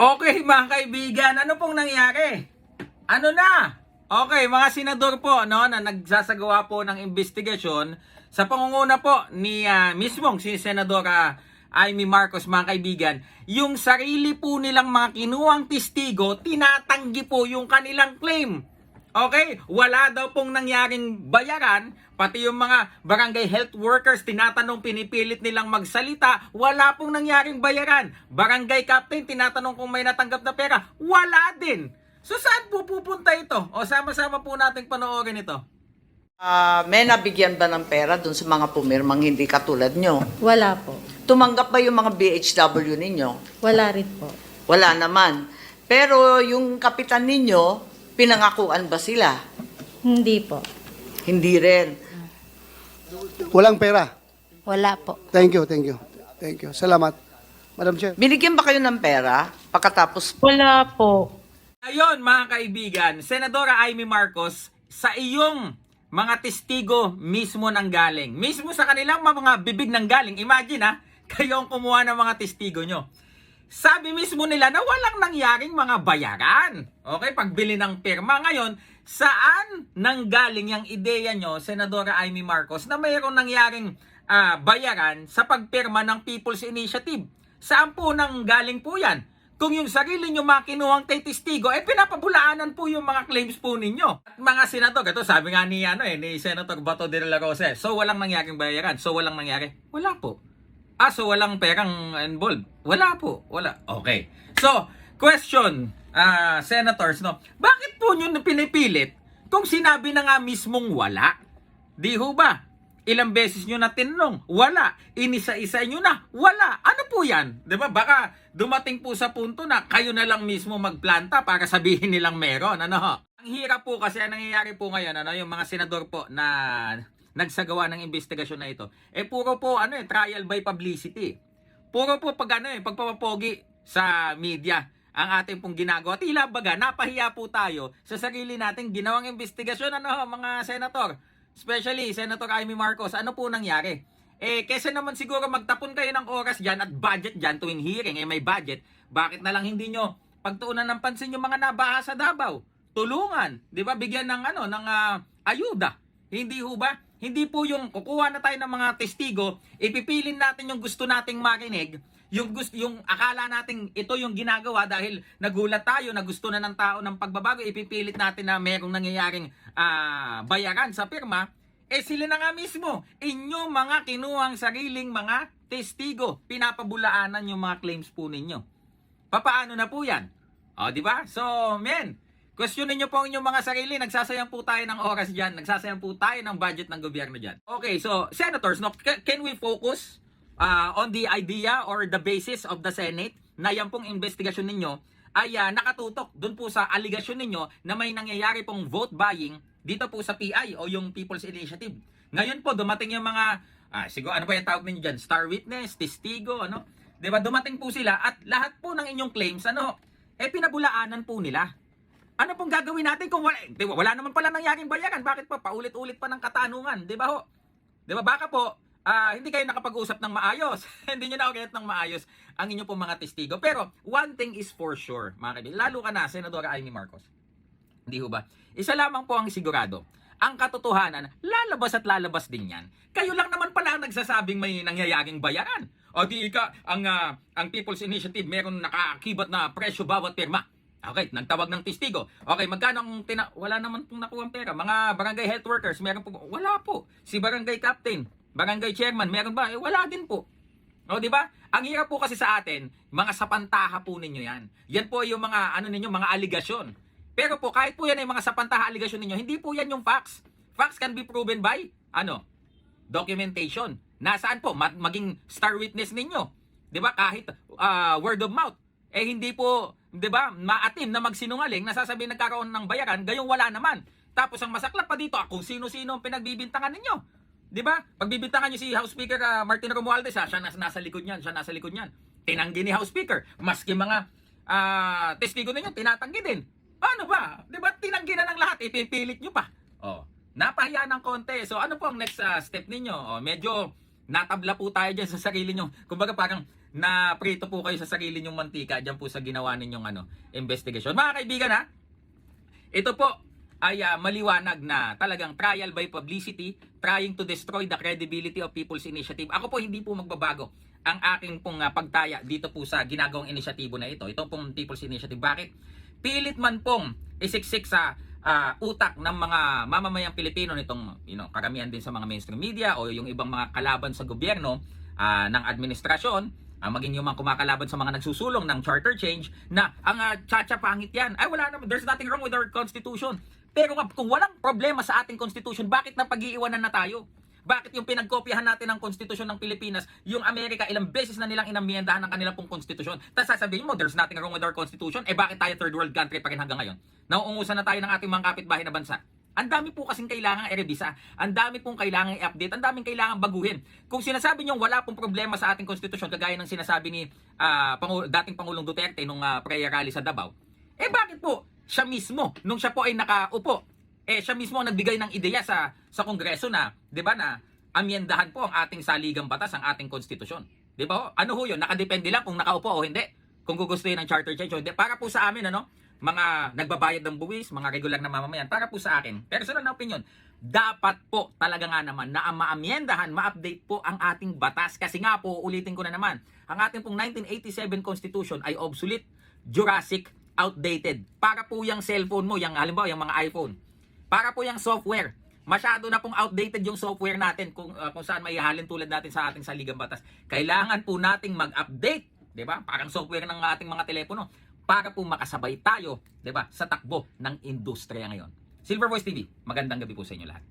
Okay mga kaibigan, ano pong nangyari? Ano na? Okay, mga senador po no na nagsasagawa po ng investigasyon sa pangunguna po ni ah, mismong si Senadora Amy Marcos mga kaibigan, yung sarili po nilang mga kinuwang testigo, tinatanggi po yung kanilang claim. Okay? Wala daw pong nangyaring bayaran, pati yung mga barangay health workers, tinatanong pinipilit nilang magsalita, wala pong nangyaring bayaran. Barangay captain, tinatanong kung may natanggap na pera, wala din. So saan po pupunta ito? O sama-sama po nating panoorin ito. Ah, may nabigyan ba ng pera dun sa mga pumirmang hindi katulad nyo? Wala po. Tumanggap ba yung mga BHW ninyo? Wala rin po. Wala naman. Pero yung kapitan ninyo, pinangakuan ba sila? Hindi po. Hindi rin. Walang pera. Wala po. Thank you, thank you. Thank you. Salamat. Madam Chair. Binigyan ba kayo ng pera pagkatapos Wala po. Ayun mga kaibigan, Senadora Amy Marcos, sa iyong mga testigo mismo nang galing. Mismo sa kanilang mga bibig nang galing. Imagine ha, kayo ang kumuha ng mga testigo nyo. Sabi mismo nila na walang nangyaring mga bayaran. Okay, pagbili ng pirma. Ngayon, saan nanggaling yung ideya nyo, Senadora Amy Marcos, na mayroong nangyaring ah, bayaran sa pagpirma ng People's Initiative? Saan po nanggaling po yan? Kung yung sarili nyo mga kinuhang kay testigo, eh pinapabulaanan po yung mga claims po ninyo. At mga senador, ito sabi nga ni, ano, eh, ni Senator Bato de la Rosa, eh, so walang nangyaring bayaran, so walang nangyari. Wala po. Ah, so walang perang involved? Wala po. Wala. Okay. So, question, ah, senators, no? Bakit po nyo pinipilit kung sinabi na nga mismong wala? Di ho ba? Ilang beses nyo na tinanong, wala. Inisa-isa nyo na, wala. Ano po yan? 'Di ba? Baka dumating po sa punto na kayo na lang mismo magplanta para sabihin nilang meron. Ano ho? Ang hirap po kasi ang nangyayari po ngayon, ano, yung mga senador po na nagsagawa ng investigasyon na ito, eh puro po ano eh, trial by publicity. Puro po pag ano eh, pagpapapogi sa media ang ating pong ginagawa. Tila baga, napahiya po tayo sa sarili nating ginawang investigasyon, ano mga senator. Especially, Senator Amy Marcos, ano po nangyari? Eh, kesa naman siguro magtapon kayo ng oras dyan at budget dyan tuwing hearing, eh may budget, bakit na lang hindi nyo pagtuunan ng pansin yung mga nabaha sa Davao? Tulungan, di ba? Bigyan ng ano, ng ah, ayuda. Hindi ho ba? Hindi po yung kukuha na tayo ng mga testigo, ipipilin natin yung gusto nating marinig, yung gusto yung akala nating ito yung ginagawa dahil nagulat tayo na gusto na ng tao ng pagbabago ipipilit natin na merong nangyayaring ah, bayaran sa pirma. Eh sila na nga mismo. Inyo mga kinuhang sariling mga testigo. Pinapabulaanan yung mga claims po ninyo. Papaano na po yan? O di ba? So men Questionin niyo po ang inyong mga sarili. Nagsasayang po tayo ng oras dyan. Nagsasayang po tayo ng budget ng gobyerno dyan. Okay, so, senators, no, ca- can we focus uh, on the idea or the basis of the Senate na yan pong investigasyon ninyo ay ah, nakatutok dun po sa aligasyon ninyo na may nangyayari pong vote buying dito po sa PI o yung People's Initiative. Ngayon po, dumating yung mga, ah, siguro, ano pa yung tawag ninyo dyan? Star witness, testigo, ano? ba Dumating po sila at lahat po ng inyong claims, ano, eh pinabulaanan po nila. Ano pong gagawin natin kung wala, di wala naman pala nangyaring bayaran? Bakit pa paulit-ulit pa ng katanungan? Di ba ho? Di ba baka po, ah, hindi kayo nakapag-usap ng maayos. hindi nyo na ng maayos ang inyong pong mga testigo. Pero one thing is for sure, mga kaibigan, lalo ka na, Senadora Amy Marcos. Hindi ho ba? Isa lamang po ang sigurado. Ang katotohanan, lalabas at lalabas din yan. Kayo lang naman pala ang nagsasabing may nangyayaring bayaran. O di ka, ang, ah, ang People's Initiative meron nakakibat na presyo bawat pirma. Okay, nagtawag ng testigo. Okay, magkano ang tina... Wala naman pong nakuha ang pera. Mga barangay health workers, meron po... Wala po. Si barangay captain, barangay chairman, meron ba? Eh, wala din po. O, di ba? Ang hirap po kasi sa atin, mga sapantaha po ninyo yan. Yan po yung mga, ano ninyo, mga aligasyon. Pero po, kahit po yan ay mga sapantaha aligasyon ninyo, hindi po yan yung facts. Facts can be proven by, ano, documentation. Nasaan po? Ma- maging star witness ninyo. 'Di ba? Kahit ah, word of mouth. Eh hindi po, 'di ba? Maatim na magsinungaling, nasasabi nagkakaroon ng bayaran, gayong wala naman. Tapos ang masaklap pa dito, kung sino-sino ang pinagbibintangan ninyo. 'Di ba? Pagbibintangan niyo si House Speaker ah, Martin Romualdez, ah, siya nasa, nasa likod niyan, siya nasa likod niyan. Tinanggi ni House Speaker, maski mga ah, testigo ninyo tinatanggi din. Ano ba? 'Di ba? Tinanggi na ng lahat, ipipilit niyo pa. Oh, napahiya ng konti. So ano po ang next ah, step ninyo? Oh, medyo natabla po tayo diyan sa sarili nyo. Kumbaga parang na prito po kayo sa sarili nyong mantika diyan po sa ginawa ninyong ano, investigation. Mga kaibigan ha, ito po ay ah, maliwanag na talagang trial by publicity trying to destroy the credibility of People's Initiative. Ako po hindi po magbabago ang aking pong ah, pagtaya dito po sa ginagawang inisyatibo na ito. Ito pong People's Initiative. Bakit? Pilit man pong isiksik sa ah, utak ng mga mamamayang Pilipino nitong you know, karamihan din sa mga mainstream media o yung ibang mga kalaban sa gobyerno ah, ng administrasyon ang maging yung mga kumakalaban sa mga nagsusulong ng charter change na ang uh, chacha pangit yan. Ay wala naman, there's nothing wrong with our constitution. Pero kung walang problema sa ating constitution, bakit na pag-iiwanan na tayo? Bakit yung pinagkopyahan natin ng konstitusyon ng Pilipinas, yung Amerika ilang beses na nilang inamyendahan ng kanilang pong konstitusyon. Tapos sasabihin mo, there's nothing wrong with our constitution. Eh bakit tayo third world country pa rin hanggang ngayon? Nauungusan na tayo ng ating mga kapitbahay na bansa. Ang dami po kasing kailangan i-revisa. Ang dami pong kailangan i-update. Ang daming kailangan baguhin. Kung sinasabi niyo wala pong problema sa ating konstitusyon, kagaya ng sinasabi ni ah, Pangu- dating Pangulong Duterte nung ah, prayer rally sa Davao, eh bakit po siya mismo, nung siya po ay nakaupo, eh siya mismo ang nagbigay ng ideya sa sa Kongreso na, 'di ba na amyendahan po ang ating saligang batas, ang ating konstitusyon. 'Di ba? Ano ho 'yun? Nakadepende lang kung nakaupo o hindi. Kung gugustuhin ng charter change o hindi. Para po sa amin ano, mga nagbabayad ng buwis, mga regular na mamamayan, para po sa akin, personal na opinion, dapat po talaga nga naman na maamyendahan, ma-update po ang ating batas. Kasi nga po, ulitin ko na naman, ang ating pong 1987 Constitution ay obsolete, Jurassic, outdated. Para po yung cellphone mo, yung halimbawa yung mga iPhone. Para po yung software. Masyado na pong outdated yung software natin kung, uh, kung saan may halin tulad natin sa ating saligang batas. Kailangan po nating mag-update, 'di ba? Parang software ng ating mga telepono para po makasabay tayo, 'di ba, sa takbo ng industriya ngayon. Silver Voice TV, magandang gabi po sa inyo lahat.